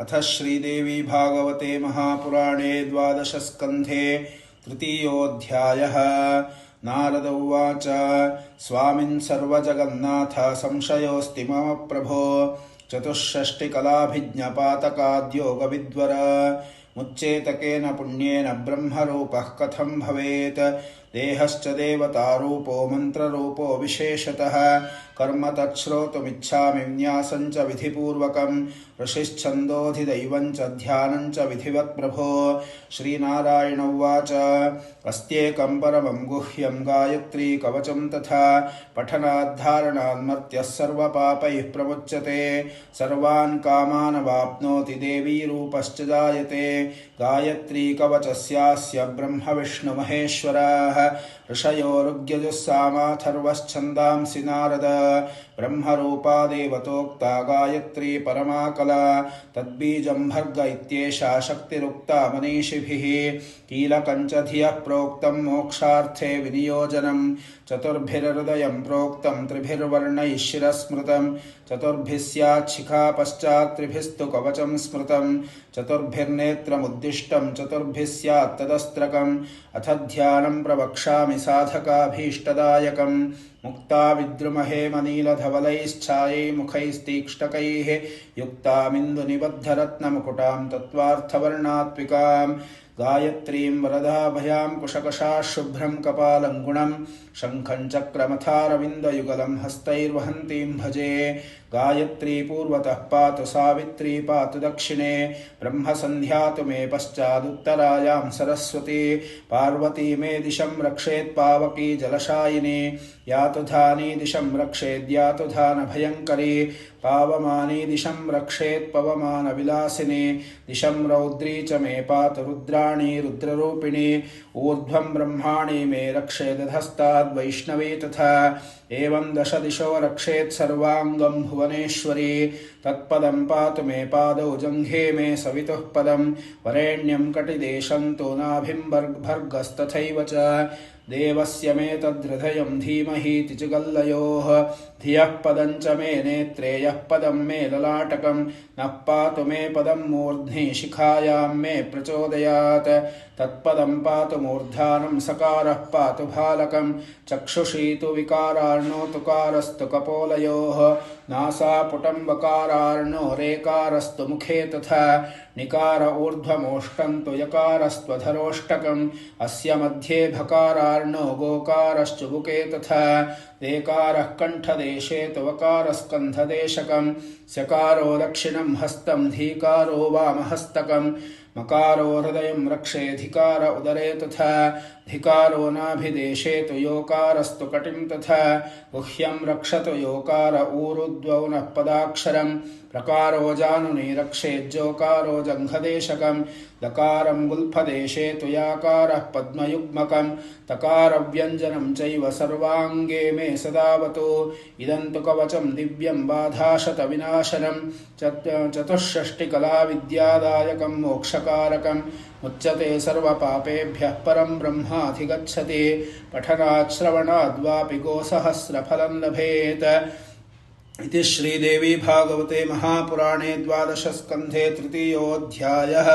अथ श्रीदेवी भागवते महापुराणे द्वादशस्कन्धे तृतीयोऽध्यायः। नारद उवाच स्वामिन् सर्वजगन्नाथ संशयोऽस्ति मम प्रभो। चतुष्षष्टिकलाभिज्ञपातकाद्योगविद्वर। मुच्चेतकेन पुण्येन ब्रह्मरूपः कथं भवेत्? देहश्च देवतारूपो मन्त्ररूपो विशेषतः। कर्म तच्छ्रोतुमिच्छामि न्यासं च विधिपूर्वकम् ऋषिश्छन्दोधिदैवं च ध्यानं च विधिवत् प्रभो। श्रीनारायण उवाच। अस्त्येकं परमं गुह्यं गायत्री कवचं तथा पठनाद्धारणान्मर्त्यः सर्वपापैः प्रमुच्यते। सर्वान् कामानवाप्नोति देवी रूपश्च जायते। गायत्री कवचस्यास्य ब्रह्मविष्णुमहेश्वराः ऋषयो ऋग्यजुस्सामाथर्वश्छन्दांसि नारद, ब्रह्मरूपा देवतोक्ता गायत्री परमा कला तद्बीजं भर्ग इत्येषा शक्तिरुक्ता मनीषिभिः कीलकञ्च धियः प्रोक्तं मोक्षार्थे विनियोजनं चतुर्भिर्हृदयं प्रोक्तं त्रिभिर्वर्णैः शिरस्मृतं चतुर्भिः स्याच्छिखा पश्चात् त्रिभिस्तु कवचं स्मृतं चतुर्भिर्नेत्रमुद्दिष्टं चतुर्भिः स्यात् अथ ध्यान प्रवक्षा साधकाभीष्टदायकम्। मुक्ता विद्रुमहे विद्रुमहेमनीलधवलैश्छायै मुखैस्तीक्ष्णकैः युक्तामिन्दुनिबद्धरत्नमुकुटां तत्त्वार्थवर्णात्मिकाम् गायत्रीं वरदाभयां कुशकषाः शुभ्रं कपालं गुणं शङ्खं चक्रमथारविन्दयुगलं हस्तैर्वहन्तीं भजे गायत्री पूर्वतः पातु सावित्री पातु दक्षिणे ब्रह्मसन्ध्या तु मे पश्चादुत्तरायां सरस्वती पार्वती मे दिशं रक्षेत् पावकी जलशायिनी यातु धानी दिशं रक्षेद्यातु धानभयङ्करी पावमानी दिशं रक्षेत् पवमानविलासिनी, दिशं रौद्री च मे पातु रुद्राणी, रुद्ररूपिणी, ऊर्ध्वं ब्रह्माणि मे रक्षेदधस्ताद्वैष्णवी तथा एवं दशदिशो रक्षेत् सर्वाङ्गं भुवनेश्वरी, तत्पदं पातु मे पादौ जङ्घे मे सवितुः पदं, वरेण्यं कटिदेशं तु नाभिं भर्गस्तथैव च, देवस्य मे तद्हृदयं धीमहि तिचिगल्लयोः धियः पदं च मे नेत्रे यः पदं मे ललाटकं। नः पातु मे पदं मूर्ध्नि शिखायां मे प्रचोदयात्। तत्पदं पातु मूर्धानं सकारः पातु भालकं। चक्षुषी तु विकारार्णो तुकारस्तु कपोलयोः। नासापुटं वकारार्णो रेकारस्तु मुखे तथा निकार ऊर्ध्वमोष्टं तु यकारस्त्वधरोष्टकम्। अस्य मध्ये भकारार्णो गोकारश्चुबुके तथा देकारः कण्ठदेशे तु वकारस्कन्धदेशकं स्यकारो दक्षिणं हस्तं धीकारो वामहस्तकम्। मकारो हृदयं रक्षेऽधिकार उदरे तथा, धिकारो नाभिदेशे तु योकारस्तु कटिं तथा, गुह्यं रक्षतु योकार ऊरुद्वौ नः पदाक्षरं, प्रकारो जानुनि रक्षेज्जोकारो जङ्घदेशकं दकारं गुल्फदेशे तु याकारः पद्मयुग्मकं, तकारव्यञ्जनं चैव सर्वाङ्गे मे सदावतु, इदं तु कवचं दिव्यं बाधाशतविनाशनं चतुष्षष्टिकलाविद्यादायकं मोक्षकारकम् मुच्यते सर्वपापेभ्यः परं ब्रह्माधिगच्छति। पठनाच्छ्रवणाद्वापि गोसहस्रफलं लभेत्। इति श्रीदेवी भागवते महापुराणे द्वादशस्कन्धे तृतीयोऽध्यायः।